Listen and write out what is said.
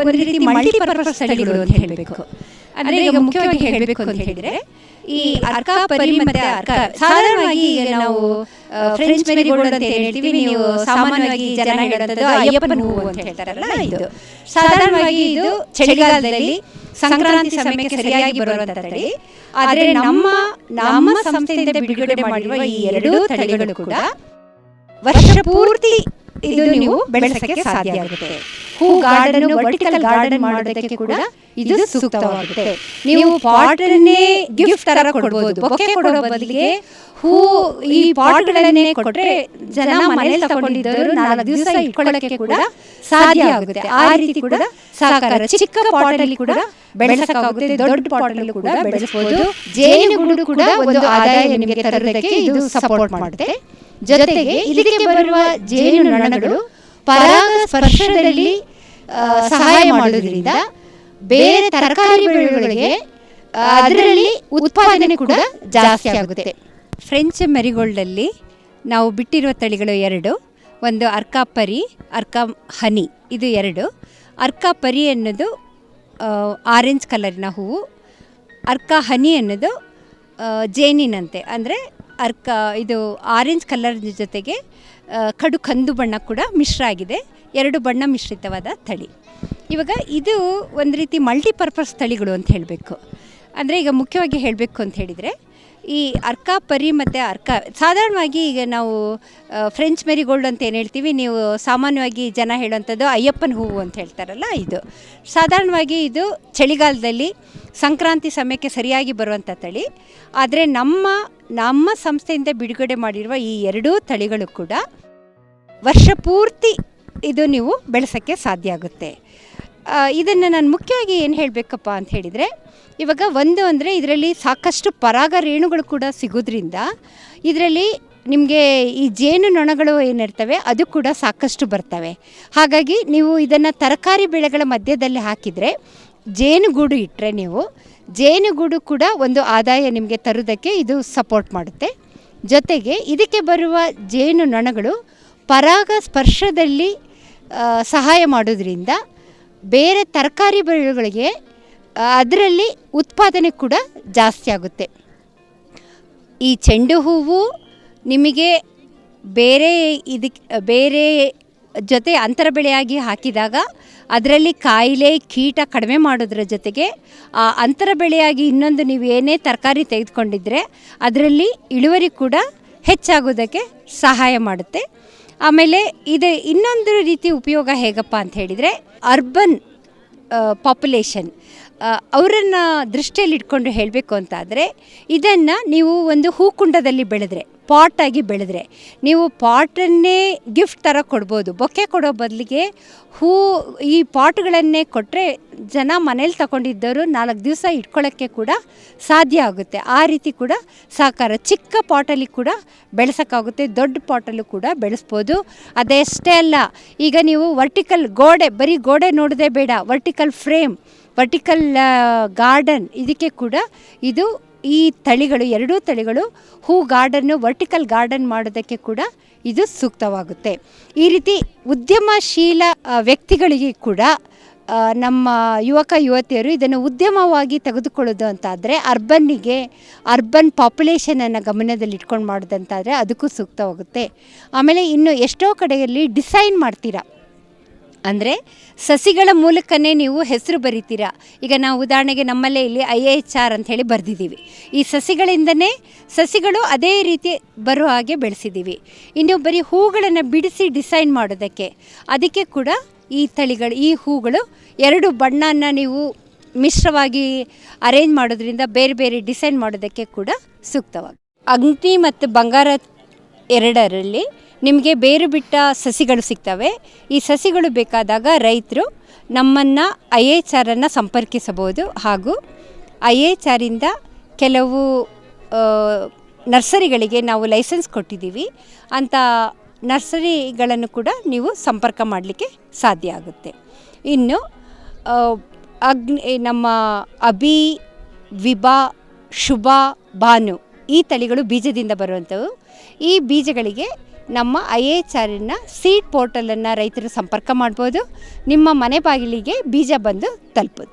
ಒಂದು ರೀತಿ ಮಲ್ಟಿಪರ್ಪಸ್ ತಳಿಗಳು ಅಂತ ಹೇಳಬೇಕು. ಅಂದರೆ ಈಗ ಮುಖ್ಯವಾಗಿ ಹೇಳಬೇಕು ಅಂತ ಹೇಳಿದ್ರೆ, ಈ ಅರ್ಕ ಪರಿ ಮತ್ತೆ ಅರ್ಕ, ಸಾಧಾರಣವಾಗಿ ನಾವು ಫ್ರೆಂಚ್ ಮೆರಿಗೋಲ್ಡ್ ಅಂತ ಹೇಳ್ತೀವಿ, ನೀವು ಸಾಮಾನ್ಯವಾಗಿ ಜನ ಹೇಳೋದು ಅಯ್ಯಪ್ಪನ ಹೂವು ಅಂತ ಹೇಳ್ತಾರಲ್ಲ ಇದು. ಸಾಧಾರಣವಾಗಿ ಇದು ಚಳಿಗಾಲದಲ್ಲಿ, ಸಂಕ್ರಾಂತಿ ಸಮಯಕ್ಕೆ ಸರಿಯಾಗಿ ಬರುವಂತ ತಳಿ. ಆದರೆ ನಮ್ಮ ನಮ್ಮ ಸಂಸ್ಥೆಯಿಂದ ಬಿಡುಗಡೆ ಮಾಡಿರುವ ಈ ಎರಡೂ ತಳಿಗಳು ಕೂಡ ವರ್ಷ ಪೂರ್ತಿ ಇದು ನೀವು ಬೆಳೆಸಕ್ಕೆ ಸಾಧ್ಯ ಆಗುತ್ತೆ. ಹೂ ಗಾರ್ಡನ್ ವರ್ಟಿಕಲ್ ಗಾರ್ಡನ್ ಮಾಡೋದಕ್ಕೆ ಕೂಡ ಇದು ಸೂಕ್ತವಾಗುತ್ತೆ. ನೀವು ಪಾಟ್ ಗಿಫ್ಟ್ ತರ ಕೊಡ್ಬೋದು. ಬೊಕ್ಕೆ ಕೊಡೋ ಬದಲಿಗೆ ಹೂ ಈ ಪಾಟ್ಗಳನ್ನೇ ಕೊಟ್ರೆ ಜನ ಮನೇಲಿ ತಗೊಂಡಿದ್ದರು ನಾಲ್ಕು ದಿವಸ ಇಟ್ಕೊಳ್ಳೋಕೆ ಕೂಡ ಸಾಧ್ಯ ಆಗುತ್ತೆ. ಆ ರೀತಿ ಕೂಡ ಸಹಕಾರ ಚಿಕ್ಕ ಪಾಟಲ್ಲಿ ಕೂಡ ಬೆಳೆಸಕ್ಕಾಗುತ್ತೆ ದೊಡ್ಡ ಪಾಟಲ್ಲಿ ಕೂಡ ಬೆಳೆಸಬಹುದು ಜೇನುಗೂಡು ಕೂಡ ಒಂದು ಆದಾಯ ನಿಮಗೆ ತರೋದಕ್ಕೆ ಇದು ಸಪೋರ್ಟ್ ಮಾಡುತ್ತೆ. ಜೊತೆಗೆ ಇದಕ್ಕೆ ಬರುವ ಜೇನು ನಣಗಳು ಪರಾಗ ಸ್ಪರ್ಶದಲ್ಲಿ ಸಹಾಯ ಮಾಡೋದ್ರಿಂದ ಬೇರೆ ತರಕಾರಿ ಬೆಳೆಗಳಿಗೆ ಅದರಲ್ಲಿ ಉತ್ಪಾದನೆ ಕೂಡ ಜಾಸ್ತಿ ಆಗುತ್ತೆ. ಫ್ರೆಂಚ್ ಮೆರಿಗೋಲ್ಡಲ್ಲಿ ನಾವು ಬಿಟ್ಟಿರುವ ತಳಿಗಳು ಎರಡು, ಒಂದು ಅರ್ಕಾಪರಿ ಅರ್ಕಾ ಹನಿ ಇದು ಎರಡು. ಅರ್ಕಾಪರಿ ಅನ್ನೋದು ಆರೆಂಜ್ ಕಲರಿನ ಹೂವು. ಅರ್ಕ ಹನಿ ಅನ್ನೋದು ಜೇನಿನಂತೆ. ಅಂದರೆ ಅರ್ಕ, ಇದು ಆರೆಂಜ್ ಕಲರ್ ಜೊತೆಗೆ ಕಡು ಕಂದು ಬಣ್ಣ ಕೂಡ ಮಿಶ್ರ ಆಗಿದೆ. ಎರಡು ಬಣ್ಣ ಮಿಶ್ರಿತವಾದ ತಳಿ. ಇವಾಗ ಇದು ಒಂದು ರೀತಿ ಮಲ್ಟಿಪರ್ಪಸ್ ತಳಿಗಳು ಅಂತ ಹೇಳಬೇಕು. ಅಂದರೆ ಈಗ ಮುಖ್ಯವಾಗಿ ಹೇಳಬೇಕು ಅಂತ ಹೇಳಿದರೆ ಈ ಅರ್ಕ ಪರಿ ಮತ್ತು ಅರ್ಕ, ಸಾಧಾರಣವಾಗಿ ಈಗ ನಾವು ಫ್ರೆಂಚ್ ಮೆರಿಗೋಲ್ಡ್ ಅಂತ ಏನು ಹೇಳ್ತೀವಿ, ನೀವು ಸಾಮಾನ್ಯವಾಗಿ ಜನ ಹೇಳುವಂಥದ್ದು ಅಯ್ಯಪ್ಪನ ಹೂವು ಅಂತ ಹೇಳ್ತಾರಲ್ಲ ಇದು. ಸಾಧಾರಣವಾಗಿ ಇದು ಚಳಿಗಾಲದಲ್ಲಿ ಸಂಕ್ರಾಂತಿ ಸಮಯಕ್ಕೆ ಸರಿಯಾಗಿ ಬರುವಂಥ ತಳಿ. ಆದರೆ ನಮ್ಮ ನಮ್ಮ ಸಂಸ್ಥೆಯಿಂದ ಬಿಡುಗಡೆ ಮಾಡಿರುವ ಈ ಎರಡೂ ತಳಿಗಳು ಕೂಡ ವರ್ಷ ಪೂರ್ತಿ ಇದು ನೀವು ಬೆಳೆಸೋಕ್ಕೆ ಸಾಧ್ಯ ಆಗುತ್ತೆ. ಇದನ್ನು ನಾನು ಮುಖ್ಯವಾಗಿ ಏನು ಹೇಳಬೇಕಪ್ಪ ಅಂತ ಹೇಳಿದರೆ, ಇವಾಗ ಒಂದು ಅಂದರೆ ಇದರಲ್ಲಿ ಸಾಕಷ್ಟು ಪರಾಗ ರೇಣುಗಳು ಕೂಡ ಸಿಗೋದ್ರಿಂದ ಇದರಲ್ಲಿ ನಿಮಗೆ ಈ ಜೇನು ನೊಣಗಳು ಏನಿರ್ತವೆ ಅದು ಕೂಡ ಸಾಕಷ್ಟು ಬರ್ತವೆ. ಹಾಗಾಗಿ ನೀವು ಇದನ್ನು ತರಕಾರಿ ಬೆಳೆಗಳ ಮಧ್ಯದಲ್ಲಿ ಹಾಕಿದರೆ ಜೇನುಗೂಡು ಇಟ್ಟರೆ ನೀವು, ಜೇನುಗೂಡು ಕೂಡ ಒಂದು ಆದಾಯ ನಿಮಗೆ ತರೋದಕ್ಕೆ ಇದು ಸಪೋರ್ಟ್ ಮಾಡುತ್ತೆ. ಜೊತೆಗೆ ಇದಕ್ಕೆ ಬರುವ ಜೇನು ನೊಣಗಳು ಪರಾಗ ಸ್ಪರ್ಶದಲ್ಲಿ ಸಹಾಯ ಮಾಡೋದ್ರಿಂದ ಬೇರೆ ತರಕಾರಿ ಬೆಳೆಗಳಿಗೆ ಅದರಲ್ಲಿ ಉತ್ಪಾದನೆ ಕೂಡ ಜಾಸ್ತಿ ಆಗುತ್ತೆ. ಈ ಚೆಂಡು ಹೂವು ನಿಮಗೆ ಬೇರೆ ಇದಕ್ಕೆ ಬೇರೆ ಜೊತೆ ಅಂತರ ಬೆಳೆಯಾಗಿ ಹಾಕಿದಾಗ ಅದರಲ್ಲಿ ಕಾಯಿಲೆ, ಕೀಟ ಕಡಿಮೆ ಮಾಡೋದ್ರ ಜೊತೆಗೆ, ಆ, ಅಂತರ ಬೆಳೆಯಾಗಿ ಇನ್ನೊಂದು ನೀವು ಏನೇ ತರಕಾರಿ ತೆಗೆದುಕೊಂಡಿದ್ರೆ ಅದರಲ್ಲಿ ಇಳುವರಿ ಕೂಡ ಹೆಚ್ಚಾಗೋದಕ್ಕೆ ಸಹಾಯ ಮಾಡುತ್ತೆ. ಆಮೇಲೆ ಇದು ಇನ್ನೊಂದು ರೀತಿ ಉಪಯೋಗ ಹೇಗಪ್ಪ ಅಂತ ಹೇಳಿದರೆ ಅರ್ಬನ್ ಪಾಪ್ಯುಲೇಷನ್ ಅವರನ್ನು ದೃಷ್ಟಿಯಲ್ಲಿ ಇಟ್ಕೊಂಡು ಹೇಳಬೇಕು ಅಂತಾದರೆ ಇದನ್ನು ನೀವು ಒಂದು ಹೂಕುಂಡದಲ್ಲಿ ಬೆಳೆದ್ರೆ. ಪಾಟಾಗಿ ಬೆಳೆದ್ರೆ ನೀವು ಪಾಟನ್ನೇ ಗಿಫ್ಟ್ ಥರ ಕೊಡ್ಬೋದು. ಬೊಕ್ಕೆ ಕೊಡೋ ಬದಲಿಗೆ ಹೂ, ಈ ಪಾಟ್ಗಳನ್ನೇ ಕೊಟ್ಟರೆ ಜನ ಮನೇಲಿ ತಗೊಂಡಿದ್ದವರು ನಾಲ್ಕು ದಿವಸ ಇಟ್ಕೊಳ್ಳೋಕ್ಕೆ ಕೂಡ ಸಾಧ್ಯ ಆಗುತ್ತೆ. ಆ ರೀತಿ ಕೂಡ ಸಹಕಾರ ಚಿಕ್ಕ ಪಾಟಲ್ಲಿ ಕೂಡ ಬೆಳೆಸೋಕ್ಕಾಗುತ್ತೆ, ದೊಡ್ಡ ಪಾಟಲ್ಲೂ ಕೂಡ ಬೆಳೆಸ್ಬೋದು. ಅದೆಷ್ಟೇ ಅಲ್ಲ, ಈಗ ನೀವು ವರ್ಟಿಕಲ್ ಗೋಡೆ, ಬರೀ ಗೋಡೆ ನೋಡೋದೇ ಬೇಡ, ವರ್ಟಿಕಲ್ ಫ್ರೇಮ್, ವರ್ಟಿಕಲ್ ಗಾರ್ಡನ್ ಇದಕ್ಕೆ ಕೂಡ ಇದು ಈ ತಳಿಗಳು, ಎರಡೂ ತಳಿಗಳು ಹೂ ಗಾರ್ಡನ್ನು ವರ್ಟಿಕಲ್ ಗಾರ್ಡನ್ ಮಾಡೋದಕ್ಕೆ ಕೂಡ ಇದು ಸೂಕ್ತವಾಗುತ್ತೆ. ಈ ರೀತಿ ಉದ್ಯಮಶೀಲ ವ್ಯಕ್ತಿಗಳಿಗೆ ಕೂಡ ನಮ್ಮ ಯುವಕ, ಯುವತಿಯರು ಇದನ್ನು ಉದ್ಯಮವಾಗಿ ತೆಗೆದುಕೊಳ್ಳೋದು ಅಂತಾದರೆ ಅರ್ಬನ್ನಿಗೆ, ಅರ್ಬನ್ ಪಾಪ್ಯುಲೇಷನನ್ನು ಗಮನದಲ್ಲಿ ಇಟ್ಕೊಂಡು ಮಾಡೋದಂತಾದರೆ ಅದಕ್ಕೂ ಸೂಕ್ತವಾಗುತ್ತೆ. ಆಮೇಲೆ ಇನ್ನು ಎಷ್ಟೋ ಕಡೆಯಲ್ಲಿ ಡಿಸೈನ್ ಮಾಡ್ತೀರಾ. ಅಂದರೆ ಸಸಿಗಳ ಮೂಲಕನೇ ನೀವು ಹೆಸರು ಬರಿತೀರಾ? ಈಗ ನಾವು ಉದಾಹರಣೆಗೆ ನಮ್ಮಲ್ಲೇ ಇಲ್ಲಿ ಐ ಎಚ್ ಆರ್ ಅಂತ ಹೇಳಿ ಬರೆದಿದ್ದೀವಿ. ಈ ಸಸಿಗಳಿಂದನೇ ಸಸಿಗಳು ಅದೇ ರೀತಿ ಬರೋ ಹಾಗೆ ಬೆಳೆಸಿದ್ದೀವಿ. ಇನ್ನು ಬರೀ ಹೂಗಳನ್ನು ಬಿಡಿಸಿ ಡಿಸೈನ್ ಮಾಡೋದಕ್ಕೆ ಅದಕ್ಕೆ ಕೂಡ ಈ ತಳಿಗಳು, ಈ ಹೂಗಳು ಎರಡು ಬಣ್ಣನ ನೀವು ಮಿಶ್ರವಾಗಿ ಅರೇಂಜ್ ಮಾಡೋದ್ರಿಂದ ಬೇರೆ ಬೇರೆ ಡಿಸೈನ್ ಮಾಡೋದಕ್ಕೆ ಕೂಡ ಸೂಕ್ತವಾಗಿ. ಅಗ್ನಿ ಮತ್ತು ಬಂಗಾರ ಎರಡರಲ್ಲಿ ನಿಮಗೆ ಬೇರು ಬಿಟ್ಟ ಸಸಿಗಳು ಸಿಗ್ತವೆ. ಈ ಸಸಿಗಳು ಬೇಕಾದಾಗ ರೈತರು ನಮ್ಮನ್ನು ಐ ಎಚ್ ಆರನ್ನು ಸಂಪರ್ಕಿಸಬಹುದು ಹಾಗೂ ಐ ಎಚ್ ಆರಿಂದ ಕೆಲವು ನರ್ಸರಿಗಳಿಗೆ ನಾವು ಲೈಸೆನ್ಸ್ ಕೊಟ್ಟಿದ್ದೀವಿ. ಅಂಥ ನರ್ಸರಿಗಳನ್ನು ಕೂಡ ನೀವು ಸಂಪರ್ಕ ಮಾಡಲಿಕ್ಕೆ ಸಾಧ್ಯ ಆಗುತ್ತೆ. ಇನ್ನು ಅಗ್ನಿ ನಮ್ಮ ಅಭಿ, ವಿಭಾ, ಶುಭ, ಭಾನು ಈ ತಳಿಗಳು ಬೀಜದಿಂದ ಬರುವಂಥವು. ಈ ಬೀಜಗಳಿಗೆ ನಮ್ಮ ಐ ಎಚ್ ಆರಿನ ಸೀಟ್ ಪೋರ್ಟಲನ್ನು ರೈತರು ಸಂಪರ್ಕ ಮಾಡ್ಬೋದು. ನಿಮ್ಮ ಮನೆ ಬಾಗಿಲಿಗೆ ಬೀಜ ಬಂದು ತಲುಪುತ್ತೆ.